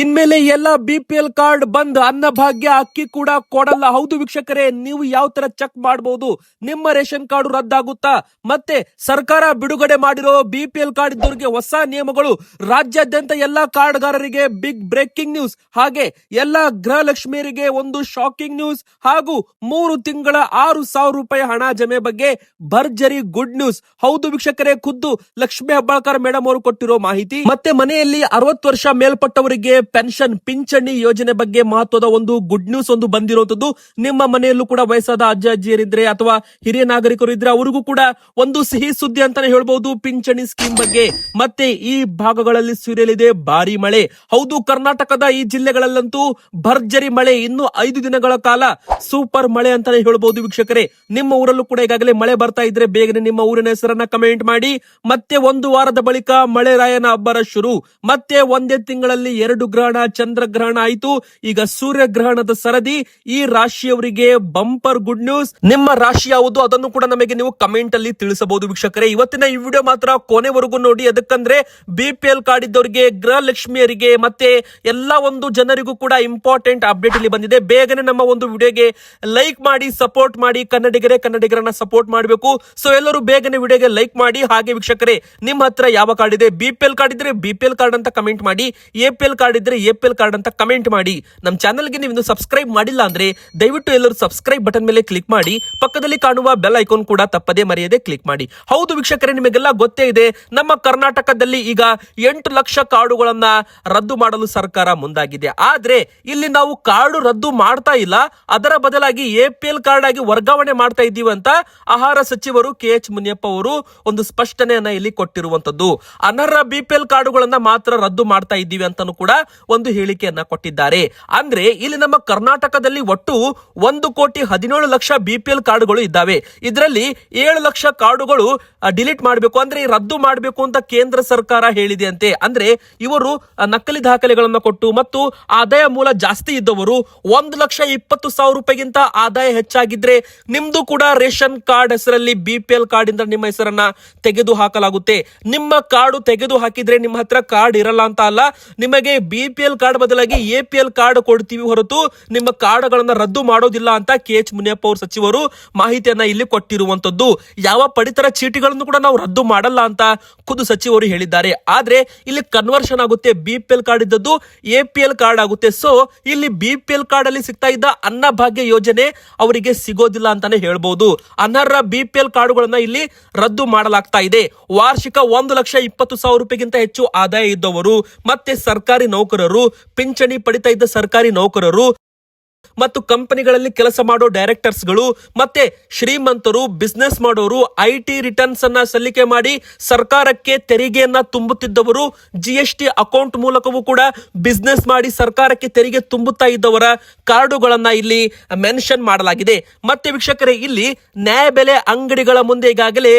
ಇನ್ಮೇಲೆ ಎಲ್ಲ B P L card ಬಂದ್ ಅನ್ನಭಾಗ್ಯ ಅಕ್ಕಿ ಕೂಡ ಕೊಡಲ್ಲ. ಹೌದು ವೀಕ್ಷಕರೇ, ನೀವು ಯಾವ ತರ ಚೆಕ್ ಮಾಡಬಹುದು ನಿಮ್ಮ ರೇಷನ್ ಕಾರ್ಡ್ ರದ್ದಾಗುತ್ತಾ? ಮತ್ತೆ ಸರ್ಕಾರ ಬಿಡುಗಡೆ ಮಾಡಿರೋ ಬಿ ಪಿ ಎಲ್ ಕಾರ್ಡ್ ಇದ್ದವರಿಗೆ ಹೊಸ ನಿಯಮಗಳು? ರಾಜ್ಯಾದ್ಯಂತ ಎಲ್ಲಾ ಕಾರ್ಡ್ಗಾರರಿಗೆ ಬಿಗ್ ಬ್ರೇಕಿಂಗ್ ನ್ಯೂಸ್ ಹಾಗೆ ಎಲ್ಲಾ ಗೃಹಲಕ್ಷ್ಮಿಯರಿಗೆ ಒಂದು ಶಾಕಿಂಗ್ ನ್ಯೂಸ್ ಹಾಗೂ ಮೂರು ತಿಂಗಳ ಆರು ಸಾವಿರ ರೂಪಾಯಿ ಹಣ ಜಮೆ ಬಗ್ಗೆ ಭರ್ಜರಿ ಗುಡ್ ನ್ಯೂಸ್ ಹೌದು ವೀಕ್ಷಕರೇ, ಖುದ್ದು ಲಕ್ಷ್ಮೀ ಹೆಬ್ಬಾಳ್ಕರ್ ಮೇಡಮ್ ಅವರು ಕೊಟ್ಟಿರೋ ಮಾಹಿತಿ. ಮತ್ತೆ ಮನೆಯಲ್ಲಿ ಅರವತ್ತು ವರ್ಷ ಮೇಲ್ಪಟ್ಟವರಿಗೆ ಪೆನ್ಷನ್ ಪಿಂಚಣಿ ಯೋಜನೆ ಬಗ್ಗೆ ಮಹತ್ವದ ಒಂದು ಗುಡ್ ನ್ಯೂಸ್ ಒಂದು ಬಂದಿರುವಂತದ್ದು ನಿಮ್ಮ ಮನೆಯಲ್ಲೂ ಕೂಡ ವಯಸ್ಸಾದ ಅಜ್ಜ, ಅಜ್ಜಿಯರಿದ್ರೆ ಅಥವಾ ಹಿರಿಯ ನಾಗರಿಕರು ಇದ್ರೆ ಅವರಿಗೂ ಕೂಡ ಒಂದು ಸಿಹಿ ಸುದ್ದಿ ಅಂತಾನೆ ಹೇಳ್ಬಹುದು ಪಿಂಚಣಿ ಸ್ಕೀಮ್ ಬಗ್ಗೆ. ಮತ್ತೆ ಈ ಭಾಗಗಳಲ್ಲಿ ಸುರಿಯಲಿದೆ ಭಾರಿ ಮಳೆ. ಹೌದು, ಕರ್ನಾಟಕದ ಈ ಜಿಲ್ಲೆಗಳಲ್ಲಂತೂ ಭರ್ಜರಿ ಮಳೆ ಇನ್ನು ಐದು ದಿನಗಳ ಕಾಲ ಸೂಪರ್ ಮಳೆ ಅಂತಾನೆ ಹೇಳ್ಬಹುದು ವೀಕ್ಷಕರೇ. ನಿಮ್ಮ ಊರಲ್ಲೂ ಕೂಡ ಈಗಾಗಲೇ ಮಳೆ ಬರ್ತಾ ಇದ್ರೆ ಬೇಗನೆ ನಿಮ್ಮ ಊರಿನ ಹೆಸರನ್ನ ಕಮೆಂಟ್ ಮಾಡಿ. ಮತ್ತೆ ಒಂದು ವಾರದ ಬಳಿಕ ಮಳೆ ರಾಯನ ಅಬ್ಬರ ಶುರು. ಮತ್ತೆ ಒಂದೇ ತಿಂಗಳಲ್ಲಿ ಎರಡು ಗ್ರಹಣ ಚಂದ್ರಗ್ರಹಣ ಆಯಿತು. ಈಗ ಸೂರ್ಯ ಗ್ರಹಣದ ಸರದಿ, ಈ ರಾಶಿಯವರಿಗೆ ಬಂಪರ್ ಗುಡ್ ನ್ಯೂಸ್. ನಿಮ್ಮ ರಾಶಿ ಯಾವುದು? ಅದನ್ನು ಕೂಡ ನಮಗೆ ನೀವು ಕಮೆಂಟ್ ಅಲ್ಲಿ ತಿಳಿಸಬಹುದು ವೀಕ್ಷಕರೇ. ಇವತ್ತಿನ ಈ ವಿಡಿಯೋ ಮಾತ್ರ ಕೊನೆವರೆಗೂ ನೋಡಿ. ಅದಕ್ಕಂದ್ರೆ ಬಿ ಪಿ ಎಲ್ ಕಾರ್ಡ್ ಇದ್ದವರಿಗೆ, ಗೃಹಲಕ್ಷ್ಮಿಯರಿಗೆ, ಮತ್ತೆ ಎಲ್ಲಾ ಒಂದು ಜನರಿಗೂ ಕೂಡ ಇಂಪಾರ್ಟೆಂಟ್ ಅಪ್ಡೇಟ್ ಇಲ್ಲಿ ಬಂದಿದೆ. ಬೇಗನೆ ನಮ್ಮ ಒಂದು ವಿಡಿಯೋಗೆ ಲೈಕ್ ಮಾಡಿ ಸಪೋರ್ಟ್ ಮಾಡಿ. ಕನ್ನಡಿಗರೇ, ಕನ್ನಡಿಗರನ್ನ ಸಪೋರ್ಟ್ ಮಾಡಬೇಕು. ಸೊ ಎಲ್ಲರೂ ಬೇಗನೆ ವಿಡಿಯೋಗೆ ಲೈಕ್ ಮಾಡಿ. ಹಾಗೆ ವೀಕ್ಷಕರೇ, ನಿಮ್ಮ ಹತ್ರ ಯಾವ ಕಾರ್ಡ್ ಇದೆ? ಬಿ ಪಿ ಕಾರ್ಡ್ ಇದ್ರೆ ಬಿ ಕಾರ್ಡ್ ಅಂತ ಕಮೆಂಟ್ ಮಾಡಿ. ಎ ಪಿ ಎಲ್ ಕಾರ್ಡ್ ಇದ್ರೆ ಎ ಪಿ ಎಲ್ ಕಾರ್ಡ್ ಅಂತ ಕಮೆಂಟ್ ಮಾಡಿ. ನಮ್ಮ ಚಾನಲ್ಗೆ ನೀವು ಸಬ್ಸ್ಕ್ರೈಬ್ ಮಾಡಿಲ್ಲ ಅಂದ್ರೆ ದಯವಿಟ್ಟು ಎಲ್ಲರೂ ಸಬ್ಸ್ಕ್ರೈಬ್ ಬಟನ್ ಮೇಲೆ ಕ್ಲಿಕ್ ಮಾಡಿ. ಪಕ್ಕದಲ್ಲಿ ಕಾಣುವ ಬೆಲ್ ಐಕಾನ್ ಕೂಡ ತಪ್ಪದೇ ಮರೆಯದೆ ಕ್ಲಿಕ್ ಮಾಡಿ. ಹೌದು ವೀಕ್ಷಕರೇ, ನಿಮಗೆಲ್ಲ ಗೊತ್ತೇ ಇದೆ, ನಮ್ಮ ಕರ್ನಾಟಕದಲ್ಲಿ ಈಗ ಎಂಟು ಲಕ್ಷ ಕಾರ್ಡುಗಳನ್ನ ರದ್ದು ಮಾಡಲು ಸರ್ಕಾರ ಮುಂದಾಗಿದೆ. ಆದ್ರೆ ಇಲ್ಲಿ ನಾವು ಕಾರ್ಡು ರದ್ದು ಮಾಡ್ತಾ ಇಲ್ಲ. ಅದರ ಬದಲಾಗಿ ಎ ಪಿ ಎಲ್ ಕಾರ್ಡ್ ಆಗಿ ವರ್ಗಾವಣೆ ಮಾಡ್ತಾ ಇದ್ದೀವಿ ಅಂತ ಆಹಾರ ಸಚಿವರು ಕೆ ಎಚ್ ಮುನಿಯಪ್ಪ ಅವರು ಒಂದು ಸ್ಪಷ್ಟನೆಯನ್ನ ಇಲ್ಲಿ ಕೊಟ್ಟಿರುವಂತದ್ದು ಅನರ್ಹ ಬಿ ಪಿ ಎಲ್ ಕಾರ್ಡುಗಳನ್ನ ಮಾತ್ರ ರದ್ದು ಮಾಡ್ತಾ ಇದ್ದೀವಿ ಅಂತಾನು ಕೂಡ ಒಂದು ಹೇಳಿಕೆಯನ್ನ ಕೊಟ್ಟಿದ್ದಾರೆ. ಅಂದ್ರೆ ಇಲ್ಲಿ ನಮ್ಮ ಕರ್ನಾಟಕದಲ್ಲಿ ಒಟ್ಟು ಒಂದು ಕೋಟಿ ಹದಿನೇಳು ಲಕ್ಷ ಬಿಪಿಎಲ್ ಕಾರ್ಡ್ಗಳು ಇದ್ದಾವೆ. ಇದರಲ್ಲಿ ಏಳು ಲಕ್ಷ ಕಾರ್ಡುಗಳು ಡಿಲೀಟ್ ಮಾಡಬೇಕು. ಅಂದ್ರೆ ರದ್ದು ಮಾಡಬೇಕು ಅಂತ ಕೇಂದ್ರ ಸರ್ಕಾರ ಹೇಳಿದೆ ಅಂತೆ ಅಂದ್ರೆ ಇವರು ನಕಲಿ ದಾಖಲೆಗಳನ್ನ ಕೊಟ್ಟು ಮತ್ತು ಆದಾಯ ಮೂಲ ಜಾಸ್ತಿ ಇದ್ದವರು ಒಂದು ಲಕ್ಷ ಇಪ್ಪತ್ತು ಸಾವಿರ ರೂಪಾಯಿಗಿಂತ ಆದಾಯ ಹೆಚ್ಚಾಗಿದ್ರೆ ನಿಮ್ದು ಕೂಡ ರೇಷನ್ ಕಾರ್ಡ್ ಹೆಸರಲ್ಲಿ ಬಿಪಿಎಲ್ ಕಾರ್ಡ್ ಇಂದ ನಿಮ್ಮ ಹೆಸರನ್ನ ತೆಗೆದು ಹಾಕಲಾಗುತ್ತೆ ನಿಮ್ಮ ಕಾರ್ಡು ತೆಗೆದು ಹಾಕಿದ್ರೆ ನಿಮ್ಮ ಹತ್ರ ಕಾರ್ಡ್ ಇರಲ್ಲ ಅಂತ ಅಲ್ಲ, ನಿಮಗೆ ಬಿ ಪಿ ಎಲ್ ಕಾರ್ಡ್ ಬದಲಾಗಿ ಎ ಪಿ ಎಲ್ ಕಾರ್ಡ್ ಕೊಡ್ತೀವಿ ಹೊರತು ನಿಮ್ಮ ಕಾರ್ಡ್ಗಳನ್ನ ರದ್ದು ಮಾಡೋದಿಲ್ಲ ಅಂತ ಕೆ ಎಚ್ ಮುನಿಯಪ್ಪ ಅವರು ಸಚಿವರು ಮಾಹಿತಿಯನ್ನ ಇಲ್ಲಿ ಕೊಟ್ಟಿರುವಂತದ್ದು ಯಾವ ಪಡಿತರ ಚೀಟಿಗಳನ್ನು ಕೂಡ ನಾವು ರದ್ದು ಮಾಡಲ್ಲ ಅಂತ ಖುದ್ದು ಸಚಿವರು ಹೇಳಿದ್ದಾರೆ. ಆದ್ರೆ ಇಲ್ಲಿ ಕನ್ವರ್ಷನ್ ಆಗುತ್ತೆ ಬಿ ಪಿ ಎಲ್ ಕಾರ್ಡ್ ಇದ್ದದ್ದು ಎ ಪಿ ಎಲ್ ಕಾರ್ಡ್ ಆಗುತ್ತೆ. ಸೊ ಇಲ್ಲಿ ಬಿ ಪಿ ಎಲ್ ಕಾರ್ಡ್ ಅಲ್ಲಿ ಸಿಗ್ತಾ ಇದ್ದ ಅನ್ನಭಾಗ್ಯ ಯೋಜನೆ ಅವರಿಗೆ ಸಿಗೋದಿಲ್ಲ ಅಂತಾನೆ ಹೇಳ್ಬಹುದು ಅನರ್ಹ ಬಿ ಪಿ ಎಲ್ ಕಾರ್ಡುಗಳನ್ನ ಇಲ್ಲಿ ರದ್ದು ಮಾಡಲಾಗ್ತಾ ಇದೆ. ವಾರ್ಷಿಕ ಒಂದು ಲಕ್ಷ ಇಪ್ಪತ್ತು ಸಾವಿರ ರೂಪಾಯಿಗಿಂತ ಹೆಚ್ಚು ಆದಾಯ ಇದ್ದವರು. ಮತ್ತೆ ಸರ್ಕಾರಿ ನೌಕರರು, ಪಿಂಚಣಿ ಪಡಿತಾ ಇದ್ದ ಸರ್ಕಾರಿ ನೌಕರರು ಮತ್ತು ಕಂಪನಿಗಳಲ್ಲಿ ಕೆಲಸ ಮಾಡೋ ಡೈರೆಕ್ಟರ್ಸ್ಗಳು ಮತ್ತೆ ಶ್ರೀಮಂತರು, ಬಿಸ್ನೆಸ್ ಮಾಡೋರು, ಐ ಟಿ ರಿಟರ್ನ್ಸ್ ಅನ್ನ ಸಲ್ಲಿಕೆ ಮಾಡಿ ಸರ್ಕಾರಕ್ಕೆ ತೆರಿಗೆಯನ್ನ ತುಂಬುತ್ತಿದ್ದವರು, ಜಿ ಎಸ್ ಟಿ ಅಕೌಂಟ್ ಮೂಲಕವೂ ಕೂಡ ಬಿಸ್ನೆಸ್ ಮಾಡಿ ಸರ್ಕಾರಕ್ಕೆ ತೆರಿಗೆ ತುಂಬುತ್ತಾ ಇದ್ದವರ ಕಾರ್ಡುಗಳನ್ನ ಇಲ್ಲಿ ಮೆನ್ಷನ್ ಮಾಡಲಾಗಿದೆ. ಮತ್ತೆ ವೀಕ್ಷಕರೇ, ಇಲ್ಲಿ ನ್ಯಾಯಬೆಲೆ ಅಂಗಡಿಗಳ ಮುಂದೆ ಈಗಾಗಲೇ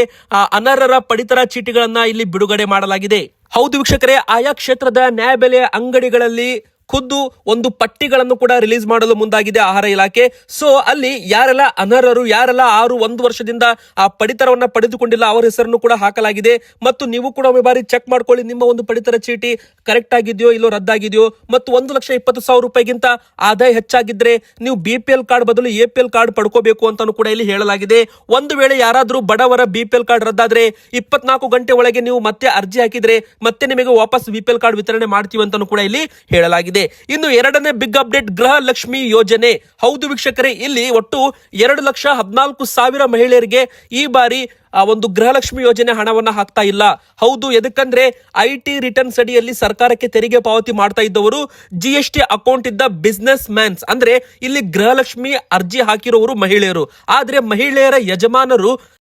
ಅನರ್ಹರ ಪಡಿತರ ಚೀಟಿಗಳನ್ನ ಇಲ್ಲಿ ಬಿಡುಗಡೆ ಮಾಡಲಾಗಿದೆ. ಹೌದು ವೀಕ್ಷಕರೇ ಆಯಾ ಕ್ಷೇತ್ರದ ನ್ಯಾಯಬೆಲೆ ಅಂಗಡಿಗಳಲ್ಲಿ ಖುದ್ದು ಒಂದು ಪಟ್ಟಿಗಳನ್ನು ಕೂಡ ರಿಲೀಸ್ ಮಾಡಲು ಮುಂದಾಗಿದೆ ಆಹಾರ ಇಲಾಖೆ. ಸೊ ಅಲ್ಲಿ ಯಾರೆಲ್ಲ ಅನರ್ಹರು, ಯಾರೆಲ್ಲ ಆರು, ಒಂದು ವರ್ಷದಿಂದ ಆ ಪಡಿತರವನ್ನ ಪಡೆದುಕೊಂಡಿಲ್ಲ, ಅವರ ಹೆಸರನ್ನು ಕೂಡ ಹಾಕಲಾಗಿದೆ. ಮತ್ತು ನೀವು ಕೂಡ ಒಮ್ಮೆ ಬಾರಿ ಚೆಕ್ ಮಾಡ್ಕೊಳ್ಳಿ, ನಿಮ್ಮ ಒಂದು ಪಡಿತರ ಚೀಟಿ ಕರೆಕ್ಟ್ ಆಗಿದೆಯೋ, ಇಲ್ಲೋ ರದ್ದಾಗಿದೆಯೋ, ಮತ್ತು ಒಂದು ಲಕ್ಷ ಇಪ್ಪತ್ತು ಸಾವಿರ ರೂಪಾಯಿಗಿಂತ ಆದಾಯ ಹೆಚ್ಚಾಗಿದ್ರೆ ನೀವು ಬಿ ಪಿ ಎಲ್ ಕಾರ್ಡ್ ಬದಲು ಎ ಪಿ ಎಲ್ ಕಾರ್ಡ್ ಪಡ್ಕೋಬೇಕು ಅಂತಾನು ಕೂಡ ಇಲ್ಲಿ ಹೇಳಲಾಗಿದೆ. ಒಂದು ವೇಳೆ ಯಾರಾದರೂ ಬಡವರ ಬಿ ಪಿ ಎಲ್ ಕಾರ್ಡ್ ರದ್ದಾದ್ರೆ, ಇಪ್ಪತ್ನಾಲ್ಕು ಗಂಟೆ ಒಳಗೆ ನೀವು ಮತ್ತೆ ಅರ್ಜಿ ಹಾಕಿದ್ರೆ ಮತ್ತೆ ನಿಮಗೆ ವಾಪಸ್ ಬಿ ಪಿ ಎಲ್ ಕಾರ್ಡ್ ವಿತರಣೆ ಮಾಡ್ತೀವಿ ಅಂತಾನು ಕೂಡ ಇಲ್ಲಿ ಹೇಳಲಾಗಿದೆ. ಇನ್ನು ಎರಡನೇ ಬಿಗ್ ಅಪ್ಡೇಟ್ ಗೃಹ ಲಕ್ಷ್ಮಿ ಯೋಜನೆ. ಹೌದು ವೀಕ್ಷಕರೇ, ಇಲ್ಲಿ ಒಟ್ಟು ಎರಡು ಲಕ್ಷ ಹದಿನಾಲ್ಕು ಸಾವಿರ ಮಹಿಳೆಯರಿಗೆ ಈ ಬಾರಿ, ಆ, ಒಂದು ಗೃಹಲಕ್ಷ್ಮಿ ಯೋಜನೆ ಹಣವನ್ನ ಹಾಕ್ತಾ ಇಲ್ಲ. ಹೌದು, ಎದಕ್ಕಂದ್ರೆ ಐ ಟಿ ರಿಟರ್ನ್ಸ್ ಅಡಿಯಲ್ಲಿ ಸರ್ಕಾರಕ್ಕೆ ತೆರಿಗೆ ಪಾವತಿ ಮಾಡ್ತಾ ಇದ್ದವರು ಜಿ ಎಸ್ ಟಿ ಅಕೌಂಟ್ ಇದ್ದ ಬಿಸ್ನೆಸ್ ಮ್ಯಾನ್ಸ್ ಅಂದ್ರೆ, ಇಲ್ಲಿ ಗೃಹಲಕ್ಷ್ಮಿ ಅರ್ಜಿ ಹಾಕಿರೋರು ಮಹಿಳೆಯರು. ಆದ್ರೆ ಮಹಿಳೆಯರ ಯಜಮಾನರು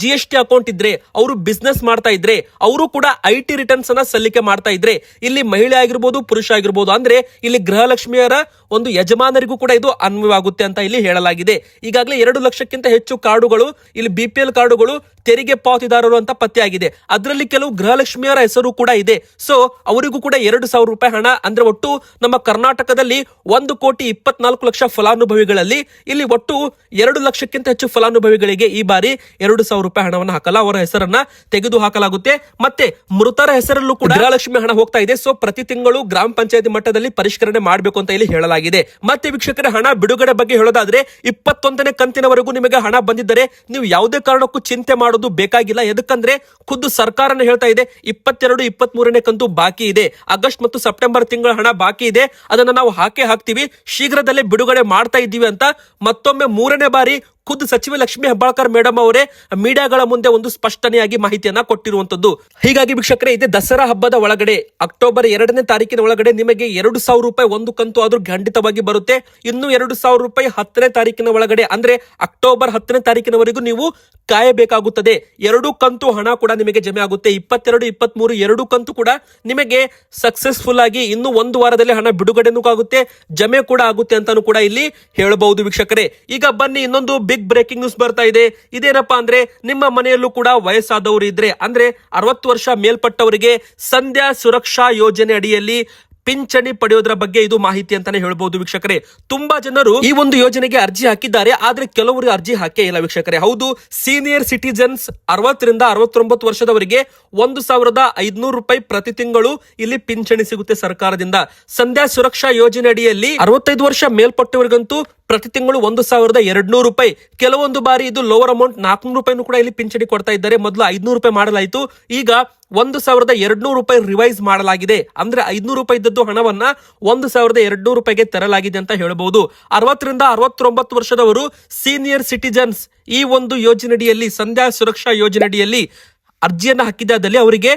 ಜಿ ಎಸ್ ಟಿ ಅಕೌಂಟ್ ಇದ್ರೆ, ಅವರು ಬಿಸ್ನೆಸ್ ಮಾಡ್ತಾ ಇದ್ರೆ, ಅವರು ಕೂಡ ಐ ಟಿ ರಿಟರ್ನ್ಸ್ ಅನ್ನ ಸಲ್ಲಿಕೆ ಮಾಡ್ತಾ ಇದ್ರೆ, ಇಲ್ಲಿ ಮಹಿಳೆ ಆಗಿರ್ಬೋದು, ಪುರುಷ ಆಗಿರ್ಬೋದು, ಅಂದ್ರೆ ಇಲ್ಲಿ ಗೃಹಲಕ್ಷ್ಮಿಯರ ಒಂದು ಯಜಮಾನರಿಗೂ ಕೂಡ ಇದು ಅನ್ವಯವಾಗುತ್ತೆ ಅಂತ ಇಲ್ಲಿ ಹೇಳಲಾಗಿದೆ. ಈಗಾಗಲೇ ಎರಡು ಲಕ್ಷಕ್ಕಿಂತ ಹೆಚ್ಚು ಕಾರ್ಡುಗಳು, ಇಲ್ಲಿ ಬಿ ಪಿ ಎಲ್ ಕಾರ್ಡುಗಳು ತೆರಿಗೆ ಪಾವತಿದಾರರು ಅಂತ ಪತ್ತೆಯಾಗಿದೆ ಅದರಲ್ಲಿ ಕೆಲವು ಗೃಹಲಕ್ಷ್ಮಿಯರ ಹೆಸರು ಕೂಡ ಇದೆ. ಸೊ ಅವರಿಗೂ ಕೂಡ ಎರಡು ಸಾವಿರ ರೂಪಾಯಿ ಹಣ, ಅಂದ್ರೆ ಒಟ್ಟು ನಮ್ಮ ಕರ್ನಾಟಕದಲ್ಲಿ ಒಂದು ಕೋಟಿ ಇಪ್ಪತ್ನಾಲ್ಕು ಲಕ್ಷ ಫಲಾನುಭವಿಗಳಲ್ಲಿ ಇಲ್ಲಿ ಒಟ್ಟು ಎರಡು ಲಕ್ಷಕ್ಕಿಂತ ಹೆಚ್ಚು ಫಲಾನುಭವಿಗಳಿಗೆ ಈ ಬಾರಿ ಎರಡು ಸಾವಿರ ರೂಪಾಯಿ ಹಣವನ್ನು ಹಾಕಲ್ಲ. ಅವರ ಹೆಸರನ್ನ ತೆಗೆದು ಹಾಕಲಾಗುತ್ತೆ ಮತ್ತೆ ಮೃತರ ಹೆಸರಲ್ಲೂ ಕೂಡ ಗೃಹಲಕ್ಷ್ಮಿ ಹಣ ಹೋಗ್ತಾ ಇದೆ. ಸೊ ಪ್ರತಿ ತಿಂಗಳು ಗ್ರಾಮ ಪಂಚಾಯತಿ ಮಟ್ಟದಲ್ಲಿ ಪರಿಷ್ಕರಣೆ ಮಾಡಬೇಕು ಅಂತ ಇಲ್ಲಿ ಹೇಳಲಾಗಿದೆ. ಮತ್ತೆ ವೀಕ್ಷಕರ, ಹಣ ಬಿಡುಗಡೆ ಬಗ್ಗೆ ಹೇಳೋದಾದ್ರೆ ಇಪ್ಪತ್ತೊಂದನೇ ಕಂತಿನವರೆಗೂ ನಿಮಗೆ ಹಣ ಬಂದಿದ್ದರೆ ನೀವು ಯಾವುದೇ ಕಾರಣಕ್ಕೂ ಚಿಂತೆ ಮಾಡೋದು ಬೇಕಾಗಿಲ್ಲ. ಎದಕ್ಕಂದ್ರೆ ಖುದ್ದು ಸರ್ಕಾರನ ಹೇಳ್ತಾ ಇದೆ, ಇಪ್ಪತ್ತೆರಡು ಇಪ್ಪತ್ತ್ ಮೂರನೇ ಕಂತು ಬಾಕಿ ಇದೆ. ಆಗಸ್ಟ್ ಮತ್ತು ಸೆಪ್ಟೆಂಬರ್ ತಿಂಗಳ ಹಣ ಬಾಕಿ ಇದೆ. ಅದನ್ನ ನಾವು ಹಾಕೇ ಹಾಕ್ತಿವಿ. ಶೀಘ್ರದಲ್ಲೇ ಬಿಡುಗಡೆ ಮಾಡ್ತಾ ಇದ್ದೀವಿ ಅಂತ ಮತ್ತೊಮ್ಮೆ ಮೂರನೇ ಬಾರಿ ಖುದ್ದು ಸಚಿವ ಲಕ್ಷ್ಮಿ ಹೆಬ್ಬಾಳ್ಕರ್ ಮೇಡಮ್ ಅವರೇ ಮೀಡಿಯಾಗಳ ಮುಂದೆ ಒಂದು ಸ್ಪಷ್ಟನೆಯಾಗಿ ಮಾಹಿತಿಯನ್ನ ಕೊಟ್ಟಿರುವಂತದ್ದು. ಹೀಗಾಗಿ ವೀಕ್ಷಕರೇ, ಇದೆ ದಸರಾ ಹಬ್ಬದ ಒಳಗಡೆ, ಅಕ್ಟೋಬರ್ ಎರಡನೇ ತಾರೀಕಿನ ಒಳಗಡೆ ನಿಮಗೆ ಎರಡು ಸಾವಿರ ರೂಪಾಯಿ ಒಂದು ಕಂತು ಆದ್ರೂ ಖಂಡಿತವಾಗಿ ಬರುತ್ತೆ. ಇನ್ನು ಎರಡು ಸಾವಿರ ರೂಪಾಯಿ ಹತ್ತನೇ ತಾರೀಕಿನ ಒಳಗಡೆ, ಅಂದ್ರೆ ಅಕ್ಟೋಬರ್ ಹತ್ತನೇ ತಾರೀಕಿನವರೆಗೂ ನೀವು ಕಾಯಬೇಕಾಗುತ್ತದೆ. ಎರಡು ಕಂತು ಹಣ ಕೂಡ ನಿಮಗೆ ಜಮೆ ಆಗುತ್ತೆ. ಇಪ್ಪತ್ತೆರಡು ಇಪ್ಪತ್ತ್ ಮೂರು ಎರಡು ಕಂತು ಕೂಡ ನಿಮಗೆ ಸಕ್ಸಸ್ಫುಲ್ ಆಗಿ ಇನ್ನು ಒಂದು ವಾರದಲ್ಲಿ ಹಣ ಬಿಡುಗಡೆನೂ ಆಗುತ್ತೆ, ಜಮೆ ಕೂಡ ಆಗುತ್ತೆ ಅಂತಾನು ಕೂಡ ಇಲ್ಲಿ ಹೇಳಬಹುದು ವೀಕ್ಷಕರೇ. ಈಗ ಬನ್ನಿ, ಇನ್ನೊಂದು ಬಿಗ್ ಬ್ರೇಕಿಂಗ್ ನ್ಯೂಸ್ ಬರ್ತಾ ಇದೆ. ಇದೇನಪ್ಪಾ ಅಂದ್ರೆ ನಿಮ್ಮ ಮನೆಯಲ್ಲೂ ಕೂಡ ವಯಸ್ಸಾದವರು ಇದ್ರೆ ಅಂದ್ರೆ ಅರವತ್ತು ವರ್ಷ ಮೇಲ್ಪಟ್ಟವರಿಗೆ ಸಂಧ್ಯಾ ಸುರಕ್ಷಾ ಯೋಜನೆ ಅಡಿಯಲ್ಲಿ ಪಿಂಚಣಿ ಪಡೆಯೋದ್ರ ಬಗ್ಗೆ ಇದು ಮಾಹಿತಿ ಅಂತಾನೆ ಹೇಳ್ಬಹುದು ವೀಕ್ಷಕರೇ. ತುಂಬಾ ಜನರು ಈ ಒಂದು ಯೋಜನೆಗೆ ಅರ್ಜಿ ಹಾಕಿದ್ದಾರೆ, ಆದ್ರೆ ಕೆಲವರು ಅರ್ಜಿ ಹಾಕೇ ಇಲ್ಲ ವೀಕ್ಷಕರೇ. ಹೌದು ಸೀನಿಯರ್ ಸಿಟಿಜನ್ಸ್ ಅರವತ್ತರಿಂದ ಅರವತ್ತೊಂಬತ್ತು ವರ್ಷದವರಿಗೆ ಒಂದು ಸಾವಿರದ ಐದ್ನೂರು ರೂಪಾಯಿ ಪ್ರತಿ ತಿಂಗಳು ಇಲ್ಲಿ ಪಿಂಚಣಿ ಸಿಗುತ್ತೆ ಸರ್ಕಾರದಿಂದ. ಸಂಧ್ಯಾ ಸುರಕ್ಷಾ ಯೋಜನೆ ಅಡಿಯಲ್ಲಿ ಅರವತ್ತೈದು ವರ್ಷ ಮೇಲ್ಪಟ್ಟವರಿಗಂತೂ ಪ್ರತಿ ತಿಂಗಳು ಒಂದು ಸಾವಿರದ ಎರಡ್ನೂರು ರೂಪಾಯಿ. ಕೆಲವೊಂದು ಬಾರಿ ಇದು ಲೋವರ್ ಅಮೌಂಟ್ ನಾಲ್ಕುನೂರು ರೂಪಾಯಿನೂ ಕೂಡ ಇಲ್ಲಿ ಪಿಂಚಣಿ ಕೊಡ್ತಾ ಇದ್ದಾರೆ. ಮೊದಲು ಐದ್ನೂರು ರೂಪಾಯಿ ಮಾಡಲಾಯಿತು. ಈಗ ಒಂದು ಸಾವಿರದ ಎರಡ್ನೂರು ರೂಪಾಯಿ ರಿವೈಸ್ ಮಾಡಲಾಗಿದೆ. ಅಂದ್ರೆ ಐದ್ನೂರು ರೂಪಾಯಿ ಇದ್ದದ್ದು ಹಣವನ್ನ ಒಂದು ಸಾವಿರದ ಎರಡ್ನೂರು ರೂಪಾಯಿಗೆ ತರಲಾಗಿದೆ ಅಂತ ಹೇಳಬಹುದು ಅರವತ್ತರಿಂದ ಅರವತ್ತೊಂಬತ್ತು ವರ್ಷದವರು ಸೀನಿಯರ್ ಸಿಟಿಜನ್ಸ್ ಈ ಒಂದು ಯೋಜನೆಯಡಿಯಲ್ಲಿ, ಸಂಧ್ಯಾ ಸುರಕ್ಷಾ ಯೋಜನೆಯಡಿಯಲ್ಲಿ ಅರ್ಜಿಯನ್ನು ಹಾಕಿದ್ದಾದಲ್ಲಿ ಅವರಿಗೆ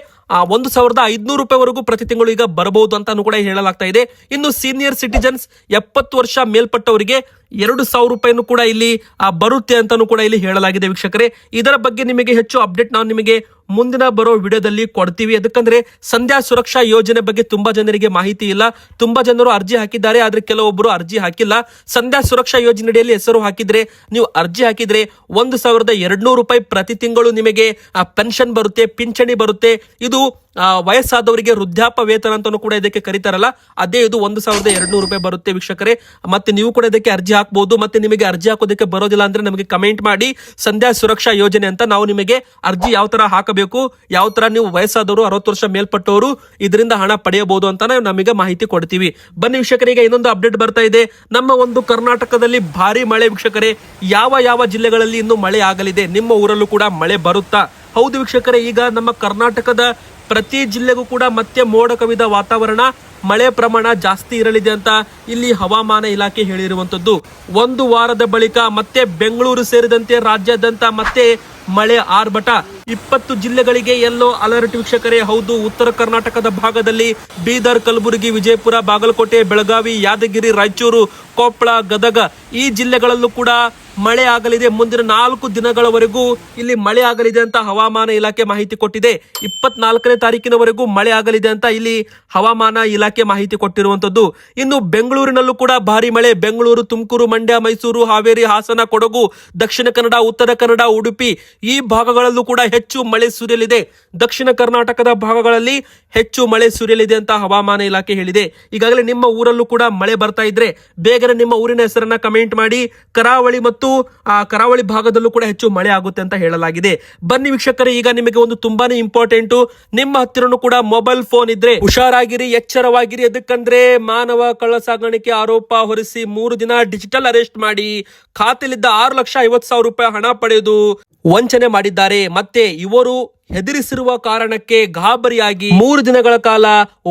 ಒಂದು ಸಾವಿರದ ಐದುನೂರು ರೂಪಾಯಿವರೆಗೂ ಪ್ರತಿ ತಿಂಗಳು ಈಗ ಬರಬಹುದು ಅಂತಾನು ಕೂಡ ಹೇಳಲಾಗ್ತಾ ಇದೆ. ಇನ್ನು ಸೀನಿಯರ್ ಸಿಟಿಜನ್ಸ್ ಎಪ್ಪತ್ತು ವರ್ಷ ಮೇಲ್ಪಟ್ಟವರಿಗೆ ಎರಡು ಸಾವಿರ ರೂಪಾಯಿನೂ ಕೂಡ ಇಲ್ಲಿ ಬರುತ್ತೆ ಅಂತಾನು ಕೂಡ ಇಲ್ಲಿ ಹೇಳಲಾಗಿದೆ ವೀಕ್ಷಕರೇ. ಇದರ ಬಗ್ಗೆ ನಿಮಗೆ ಹೆಚ್ಚು ಅಪ್ಡೇಟ್ ನಾವು ನಿಮಗೆ ಮುಂದಿನ ಬರೋ ವಿಡಿಯೋದಲ್ಲಿ ಕೊಡ್ತೀವಿ. ಅದಕ್ಕಂದ್ರೆ ಸಂಧ್ಯಾ ಸುರಕ್ಷಾ ಯೋಜನೆ ಬಗ್ಗೆ ತುಂಬಾ ಜನರಿಗೆ ಮಾಹಿತಿ ಇಲ್ಲ. ತುಂಬಾ ಜನರು ಅರ್ಜಿ ಹಾಕಿದ್ದಾರೆ, ಆದ್ರೆ ಕೆಲವೊಬ್ಬರು ಅರ್ಜಿ ಹಾಕಿಲ್ಲ. ಸಂಧ್ಯಾ ಸುರಕ್ಷಾ ಯೋಜನೆಯಡಿಯಲ್ಲಿ ಹೆಸರು ಹಾಕಿದ್ರೆ ನೀವು ಅರ್ಜಿ ಹಾಕಿದ್ರೆ ಒಂದು ಸಾವಿರದ ಎರಡ್ನೂರು ರೂಪಾಯಿ ಪ್ರತಿ ತಿಂಗಳು ನಿಮಗೆ ಪೆನ್ಷನ್ ಬರುತ್ತೆ, ಪಿಂಚಣಿ ಬರುತ್ತೆ. ಇದು ವಯಸ್ಸಾದವರಿಗೆ ವೃದ್ಧಾಪ ವೇತನ ಅಂತಲೂ ಕೂಡ ಇದಕ್ಕೆ ಕರೀತಾರಲ್ಲ, ಅದೇ ಇದು ಒಂದು ಸಾವಿರದ ಎರಡ್ನೂರು ರೂಪಾಯಿ ಬರುತ್ತೆ ವೀಕ್ಷಕರೇ. ಮತ್ತೆ ನೀವು ಕೂಡ ಇದಕ್ಕೆ ಅರ್ಜಿ ಹಾಕ್ಬೋದು, ಮತ್ತೆ ನಿಮಗೆ ಅರ್ಜಿ ಹಾಕೋದಕ್ಕೆ ಬರೋದಿಲ್ಲ ಅಂದ್ರೆ ನಮಗೆ ಕಮೆಂಟ್ ಮಾಡಿ, ಸಂಧ್ಯಾ ಸುರಕ್ಷಾ ಯೋಜನೆ ಅಂತ ನಾವು ನಿಮಗೆ ಅರ್ಜಿ ಯಾವ ತರ ಹಾಕಬೇಕು, ಯಾವ ತರ ನೀವು ವಯಸ್ಸಾದವರು, ಅರವತ್ತು ವರ್ಷ ಮೇಲ್ಪಟ್ಟವರು, ಇದರಿಂದ ಹಣ ಪಡೆಯಬಹುದು ಅಂತ ನಮಗೆ ಮಾಹಿತಿ ಕೊಡ್ತೀವಿ. ಬನ್ನಿ ವೀಕ್ಷಕರಿಗೆ ಇನ್ನೊಂದು ಅಪ್ಡೇಟ್ ಬರ್ತಾ ಇದೆ. ನಮ್ಮ ಒಂದು ಕರ್ನಾಟಕದಲ್ಲಿ ಭಾರಿ ಮಳೆ ವೀಕ್ಷಕರೇ. ಯಾವ ಯಾವ ಜಿಲ್ಲೆಗಳಲ್ಲಿ ಇನ್ನು ಮಳೆ ಆಗಲಿದೆ? ನಿಮ್ಮ ಊರಲ್ಲೂ ಕೂಡ ಮಳೆ ಬರುತ್ತಾ? ಹೌದು ವೀಕ್ಷಕರೇ, ಈಗ ನಮ್ಮ ಕರ್ನಾಟಕದ ಪ್ರತಿ ಜಿಲ್ಲೆಗೂ ಕೂಡ ಮತ್ತೆ ಮೋಡ ಕವಿದ ವಾತಾವರಣ, ಮಳೆ ಪ್ರಮಾಣ ಜಾಸ್ತಿ ಇರಲಿದೆ ಅಂತ ಇಲ್ಲಿ ಹವಾಮಾನ ಇಲಾಖೆ ಹೇಳಿರುವಂತದ್ದು. ಒಂದು ವಾರದ ಬಳಿಕ ಮತ್ತೆ ಬೆಂಗಳೂರು ಸೇರಿದಂತೆ ರಾಜ್ಯಾದ್ಯಂತ ಮತ್ತೆ ಮಳೆ ಆರ್ಭಟ. ಇಪ್ಪತ್ತು ಜಿಲ್ಲೆಗಳಿಗೆ ಎಲ್ಲೋ ಅಲರ್ಟ್ ವೀಕ್ಷಕರೇ, ಹೌದು, ಉತ್ತರ ಕರ್ನಾಟಕದ ಭಾಗದಲ್ಲಿ ಬೀದರ್, ಕಲಬುರಗಿ, ವಿಜಯಪುರ, ಬಾಗಲಕೋಟೆ, ಬೆಳಗಾವಿ, ಯಾದಗಿರಿ, ರಾಯಚೂರು, ಕೊಪ್ಪಳ, ಗದಗ ಈ ಜಿಲ್ಲೆಗಳಲ್ಲೂ ಕೂಡ ಮಳೆ ಆಗಲಿದೆ. ಮುಂದಿನ ನಾಲ್ಕು ದಿನಗಳವರೆಗೂ ಇಲ್ಲಿ ಮಳೆ ಆಗಲಿದೆ ಅಂತ ಹವಾಮಾನ ಇಲಾಖೆ ಮಾಹಿತಿ ಕೊಟ್ಟಿದೆ. ಇಪ್ಪತ್ನಾಲ್ಕನೇ ತಾರೀಕಿನವರೆಗೂ ಮಳೆ ಆಗಲಿದೆ ಅಂತ ಇಲ್ಲಿ ಹವಾಮಾನ ಇಲಾಖೆ ಮಾಹಿತಿ ಕೊಟ್ಟಿರುವಂತದ್ದು ಇನ್ನು ಬೆಂಗಳೂರಿನಲ್ಲೂ ಕೂಡ ಭಾರಿ ಮಳೆ. ಬೆಂಗಳೂರು, ತುಮಕೂರು, ಮಂಡ್ಯ, ಮೈಸೂರು, ಹಾವೇರಿ, ಹಾಸನ, ಕೊಡಗು, ದಕ್ಷಿಣ ಕನ್ನಡ, ಉತ್ತರ ಕನ್ನಡ, ಉಡುಪಿ ಈ ಭಾಗಗಳಲ್ಲೂ ಕೂಡ ಹೆಚ್ಚು ಮಳೆ ಸುರಿಯಲಿದೆ. ದಕ್ಷಿಣ ಕರ್ನಾಟಕದ ಭಾಗಗಳಲ್ಲಿ ಹೆಚ್ಚು ಮಳೆ ಸುರಿಯಲಿದೆ ಅಂತ ಹವಾಮಾನ ಇಲಾಖೆ ಹೇಳಿದೆ. ಈಗಾಗಲೇ ನಿಮ್ಮ ಊರಲ್ಲೂ ಕೂಡ ಮಳೆ ಬರ್ತಾ ಇದ್ರೆ ಬೇಗನೆ ನಿಮ್ಮ ಊರಿನ ಹೆಸರನ್ನ ಕಮೆಂಟ್ ಮಾಡಿ. ಕರಾವಳಿ ಮತ್ತು, ಆ, ಕರಾವಳಿ ಭಾಗದಲ್ಲೂ ಕೂಡ ಹೆಚ್ಚು ಮಳೆ ಆಗುತ್ತೆ ಅಂತ ಹೇಳಲಾಗಿದೆ. ಬನ್ನಿ ವೀಕ್ಷಕರೇ, ಈಗ ನಿಮಗೆ ಒಂದು ತುಂಬಾನೇ ಇಂಪಾರ್ಟೆಂಟ್ ನಿಮ್ಮ ಹತ್ತಿರನೂ ಕೂಡ ಮೊಬೈಲ್ ಫೋನ್ ಇದ್ರೆ ಹುಷಾರಾಗಿರಿ, ಎಚ್ಚರವಾಗಿರಿ. ಅದಕ್ಕಂದ್ರೆ ಮಾನವ ಕಳ್ಳ ಸಾಗಾಣಿಕೆ ಆರೋಪ ಹೊರಿಸಿ ಮೂರು ದಿನ ಡಿಜಿಟಲ್ ಅರೆಸ್ಟ್ ಮಾಡಿ. ಖಾತೆಯಲ್ಲಿದ್ದ ಆರು ಲಕ್ಷ ಐವತ್ತು ಸಾವಿರ ರೂಪಾಯಿ ಹಣ ಪಡೆದು ವಂಚನೆ ಮಾಡಿದ್ದಾರೆ. ಮತ್ತೆ ಇವರು ಹೆದರಿಸಿರುವ ಕಾರಣಕ್ಕೆ ಗಾಬರಿಯಾಗಿ ಮೂರು ದಿನಗಳ ಕಾಲ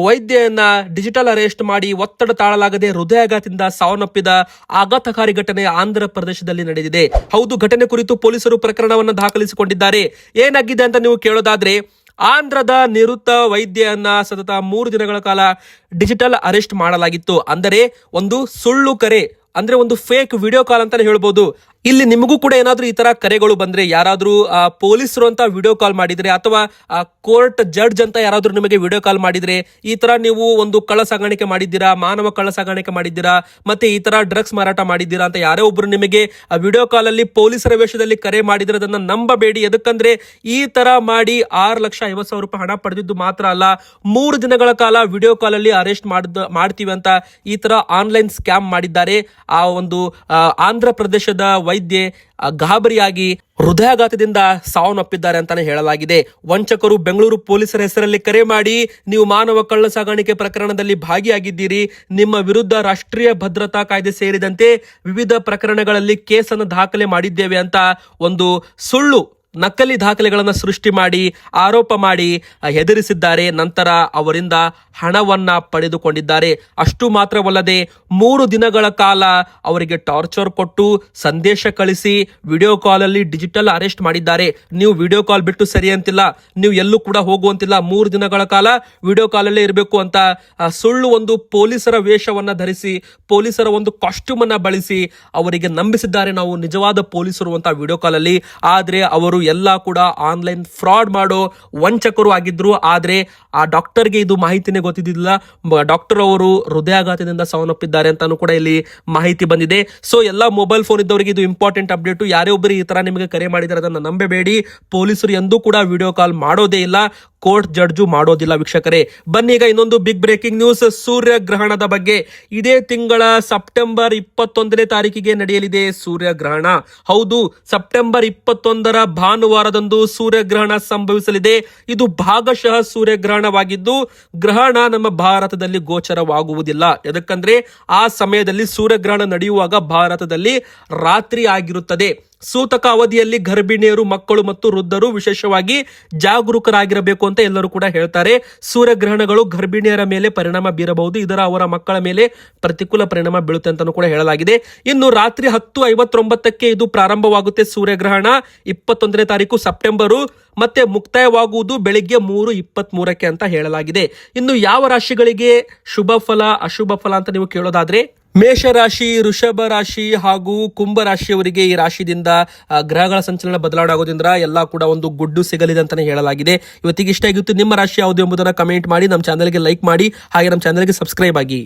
ವೈದ್ಯಯನ್ನ ಡಿಜಿಟಲ್ ಅರೆಸ್ಟ್ ಮಾಡಿ ಒತ್ತಡ ತಾಳಲಾಗದೆ ಹೃದಯಾಘಾತದಿಂದ ಸಾವನ್ನಪ್ಪಿದ ಆಘಾತಕಾರಿ ಘಟನೆ ಆಂಧ್ರ ಪ್ರದೇಶದಲ್ಲಿ ನಡೆದಿದೆ. ಹೌದು, ಘಟನೆ ಕುರಿತು ಪೊಲೀಸರು ಪ್ರಕರಣವನ್ನು ದಾಖಲಿಸಿಕೊಂಡಿದ್ದಾರೆ. ಏನಾಗಿದೆ ಅಂತ ನೀವು ಕೇಳೋದಾದ್ರೆ, ಆಂಧ್ರದ ನಿವೃತ್ತ ವೈದ್ಯಯನ್ನ ಸತತ ಮೂರು ದಿನಗಳ ಕಾಲ ಡಿಜಿಟಲ್ ಅರೆಸ್ಟ್ ಮಾಡಲಾಗಿತ್ತು. ಅಂದರೆ ಒಂದು ಸುಳ್ಳು ಕರೆ, ಅಂದ್ರೆ ಒಂದು ಫೇಕ್ ವಿಡಿಯೋ ಕಾಲ್ ಅಂತಾನೆ ಹೇಳ್ಬೋದು. ಇಲ್ಲಿ ನಿಮಗೂ ಕೂಡ ಏನಾದ್ರೂ ಈ ತರ ಕರೆಗಳು ಬಂದ್ರೆ ಯಾರಾದರೂ ಪೊಲೀಸರು ಅಂತ ವಿಡಿಯೋ ಕಾಲ್ ಮಾಡಿದ್ರೆ ಅಥವಾ ಕೋರ್ಟ್ ಜಡ್ಜ್ ಅಂತ ಯಾರಾದರೂ ನಿಮಗೆ ವಿಡಿಯೋ ಕಾಲ್ ಮಾಡಿದ್ರೆ ಈ ತರ ನೀವು ಒಂದು ಕಳ್ಳ ಸಾಗಾಣಿಕೆ ಮಾಡಿದ್ದೀರಾ, ಮಾನವ ಕಳ್ಳ ಸಾಗಾಣಿಕೆ ಮಾಡಿದ್ದೀರಾ, ಮತ್ತೆ ಈ ತರ ಡ್ರಗ್ಸ್ ಮಾರಾಟ ಮಾಡಿದ್ದೀರಾ ಅಂತ ಯಾರೇ ಒಬ್ರು ನಿಮಗೆ ವಿಡಿಯೋ ಕಾಲ್ ಅಲ್ಲಿ ಪೊಲೀಸರ ವೇಷದಲ್ಲಿ ಕರೆ ಮಾಡಿದ್ರೆ ಅದನ್ನ ನಂಬಬೇಡಿ. ಎದಕ್ಕಂದ್ರೆ ಈ ತರ ಮಾಡಿ ಆರು ಲಕ್ಷ ಐವತ್ತು ಸಾವಿರ ರೂಪಾಯಿ ಹಣ ಪಡೆದಿದ್ದು ಮಾತ್ರ ಅಲ್ಲ, ಮೂರು ದಿನಗಳ ಕಾಲ ವಿಡಿಯೋ ಕಾಲ್ ಅಲ್ಲಿ ಅರೆಸ್ಟ್ ಮಾಡಿದ, ಮಾಡ್ತೀವಿ ಅಂತ ಈ ತರ ಆನ್ಲೈನ್ ಸ್ಕ್ಯಾಮ್ ಮಾಡಿದ್ದಾರೆ. ಆ ಒಂದು ಆಂಧ್ರ ಪ್ರದೇಶದ ವೈದ್ಯೆ ಗಾಬರಿಯಾಗಿ ಹೃದಯಾಘಾತದಿಂದ ಸಾವನ್ನಪ್ಪಿದ್ದಾರೆ ಅಂತಾನೆ ಹೇಳಲಾಗಿದೆ. ವಂಚಕರು ಬೆಂಗಳೂರು ಪೊಲೀಸರ ಹೆಸರಲ್ಲಿ ಕರೆ ಮಾಡಿ, ನೀವು ಮಾನವ ಕಳ್ಳ ಸಾಗಾಣಿಕೆ ಪ್ರಕರಣದಲ್ಲಿ ಭಾಗಿಯಾಗಿದ್ದೀರಿ, ನಿಮ್ಮ ವಿರುದ್ಧ ರಾಷ್ಟ್ರೀಯ ಭದ್ರತಾ ಕಾಯ್ದೆ ಸೇರಿದಂತೆ ವಿವಿಧ ಪ್ರಕರಣಗಳಲ್ಲಿ ಕೇಸನ್ನು ದಾಖಲೆ ಮಾಡಿದ್ದೇವೆ ಅಂತ ಒಂದು ಸುಳ್ಳು ನಕಲಿ ದಾಖಲೆಗಳನ್ನು ಸೃಷ್ಟಿ ಮಾಡಿ, ಆರೋಪ ಮಾಡಿ ಹೆದರಿಸಿದ್ದಾರೆ. ನಂತರ ಅವರಿಂದ ಹಣವನ್ನ ಪಡೆದುಕೊಂಡಿದ್ದಾರೆ. ಅಷ್ಟು ಮಾತ್ರವಲ್ಲದೆ ಮೂರು ದಿನಗಳ ಕಾಲ ಅವರಿಗೆ ಟಾರ್ಚರ್ ಕೊಟ್ಟು ಸಂದೇಶ ಕಳಿಸಿ ವಿಡಿಯೋ ಕಾಲ್ ಅಲ್ಲಿ ಡಿಜಿಟಲ್ ಅರೆಸ್ಟ್ ಮಾಡಿದ್ದಾರೆ. ನೀವು ವಿಡಿಯೋ ಕಾಲ್ ಬಿಟ್ಟು ಸರಿ ಅಂತಿಲ್ಲ, ನೀವು ಎಲ್ಲೂ ಕೂಡ ಹೋಗುವಂತಿಲ್ಲ ಮೂರು ದಿನಗಳ ಕಾಲ ವಿಡಿಯೋ ಕಾಲಲ್ಲೇ ಇರಬೇಕು ಅಂತ ಸುಳ್ಳು ಒಂದು ಪೊಲೀಸರ ವೇಷವನ್ನ ಧರಿಸಿ, ಪೊಲೀಸರ ಒಂದು ಕಾಸ್ಟ್ಯೂಮ್ ಅನ್ನ ಬಳಸಿ ಅವರಿಗೆ ನಂಬಿಸಿದ್ದಾರೆ ನಾವು ನಿಜವಾದ ಪೊಲೀಸರು ಅಂತ ವಿಡಿಯೋ ಕಾಲ್ ಅಲ್ಲಿ ಆದ್ರೆ ಅವರು ಎಲ್ಲ ಕೂಡ ಆನ್ಲೈನ್ ಫ್ರಾಡ್ ಮಾಡೋ ವಂಚಕರು ಆಗಿದ್ರು. ಆದರೆ ಆ ಡಾಕ್ಟರ್ಗೆ ಇದು ಮಾಹಿತಿನೇ ಗೊತ್ತಿದ್ದಿಲ್ಲ. ಡಾಕ್ಟರ್ ಅವರು ಹೃದಯಾಘಾತದಿಂದ ಸಾವನ್ನಪ್ಪಿದ್ದಾರೆ ಅಂತಾನು ಕೂಡ ಇಲ್ಲಿ ಮಾಹಿತಿ ಬಂದಿದೆ. ಸೊ ಎಲ್ಲ ಮೊಬೈಲ್ ಫೋನ್ ಇದ್ದವರಿಗೆ ಇದು ಇಂಪಾರ್ಟೆಂಟ್ ಅಪ್ಡೇಟ್ ಯಾರೇ ಒಬ್ಬರು ಈ ತರ ನಿಮಗೆ ಕರೆ ಮಾಡಿದರೆ ಅದನ್ನ ನಂಬಬೇಡಿ. ಪೊಲೀಸರು ಎಂದೂ ಕೂಡ ವಿಡಿಯೋ ಕಾಲ್ ಮಾಡೋದೇ ಇಲ್ಲ. ಕೋರ್ಟ್ ಜಡ್ಜು ಮಾಡೋದಿಲ್ಲ ವೀಕ್ಷಕರೇ. ಬನ್ನಿ ಈಗ ಇನ್ನೊಂದು ಬಿಗ್ ಬ್ರೇಕಿಂಗ್ ನ್ಯೂಸ್ ಸೂರ್ಯಗ್ರಹಣದ ಬಗ್ಗೆ. ಇದೇ ತಿಂಗಳ ಸೆಪ್ಟೆಂಬರ್ ಇಪ್ಪತ್ತೊಂದನೇ ತಾರೀಕಿಗೆ ನಡೆಯಲಿದೆ ಸೂರ್ಯಗ್ರಹಣ. ಹೌದು, ಸೆಪ್ಟೆಂಬರ್ ಇಪ್ಪತ್ತೊಂದರ ಭಾನುವಾರದಂದು ಸೂರ್ಯಗ್ರಹಣ ಸಂಭವಿಸಲಿದೆ. ಇದು ಭಾಗಶಃ ಸೂರ್ಯಗ್ರಹಣವಾಗಿದ್ದು, ಗ್ರಹಣ ನಮ್ಮ ಭಾರತದಲ್ಲಿ ಗೋಚರವಾಗುವುದಿಲ್ಲ. ಯಾಕಂದ್ರೆ ಆ ಸಮಯದಲ್ಲಿ ಸೂರ್ಯಗ್ರಹಣ ನಡೆಯುವಾಗ ಭಾರತದಲ್ಲಿ ರಾತ್ರಿ ಆಗಿರುತ್ತದೆ. ಸೂತಕ ಅವಧಿಯಲ್ಲಿ ಗರ್ಭಿಣಿಯರು ಮಕ್ಕಳು ಮತ್ತು ವೃದ್ಧರು ವಿಶೇಷವಾಗಿ ಜಾಗರೂಕರಾಗಿರಬೇಕು ಅಂತ ಎಲ್ಲರೂ ಕೂಡ ಹೇಳ್ತಾರೆ. ಸೂರ್ಯಗ್ರಹಣಗಳು ಗರ್ಭಿಣಿಯರ ಮೇಲೆ ಪರಿಣಾಮ ಬೀರಬಹುದು. ಇದರ ಅವರ ಮಕ್ಕಳ ಮೇಲೆ ಪ್ರತಿಕೂಲ ಪರಿಣಾಮ ಬೀಳುತ್ತೆ ಅಂತಾನೂ ಕೂಡ ಹೇಳಲಾಗಿದೆ. ಇನ್ನು ರಾತ್ರಿ ಹತ್ತು ಐವತ್ತೊಂಬತ್ತಕ್ಕೆ ಇದು ಪ್ರಾರಂಭವಾಗುತ್ತೆ ಸೂರ್ಯಗ್ರಹಣ. ಇಪ್ಪತ್ತೊಂದನೇ ತಾರೀಕು ಸೆಪ್ಟೆಂಬರು. ಮತ್ತೆ ಮುಕ್ತಾಯವಾಗುವುದು ಬೆಳಿಗ್ಗೆ ಮೂರು ಇಪ್ಪತ್ತ್ ಮೂರಕ್ಕೆ ಅಂತ ಹೇಳಲಾಗಿದೆ. ಇನ್ನು ಯಾವ ರಾಶಿಗಳಿಗೆ ಶುಭ ಫಲ, ಅಶುಭ ಫಲ ಅಂತ ನೀವು ಕೇಳೋದಾದ್ರೆ? ಮೇಷರಾಶಿ ವೃಷಭ ರಾಶಿ ಹಾಗೂ ಕುಂಭ ರಾಶಿಯವರಿಗೆ ಈ ರಾಶಿದಿಂದ ಗ್ರಹಗಳ ಸಂಚಲನ ಬದಲಾವಣೆ ಆಗೋದ್ರಿಂದ ಎಲ್ಲ ಕೂಡ ಒಂದು ಗುಡ್ಡು ಸಿಗಲಿದೆ ಅಂತಲೇ ಹೇಳಲಾಗಿದೆ. ಇವತ್ತಿಗೆ ಇಷ್ಟ ಆಗಿತ್ತು ನಿಮ್ಮ ರಾಶಿ ಯಾವುದು ಎಂಬುದನ್ನು ಕಮೆಂಟ್ ಮಾಡಿ, ನಮ್ಮ ಚಾನಲ್ಗೆ ಲೈಕ್ ಮಾಡಿ, ಹಾಗೆ ನಮ್ಮ ಚಾನಲ್ಗೆ ಸಬ್ಸ್ಕ್ರೈಬ್ ಆಗಿ.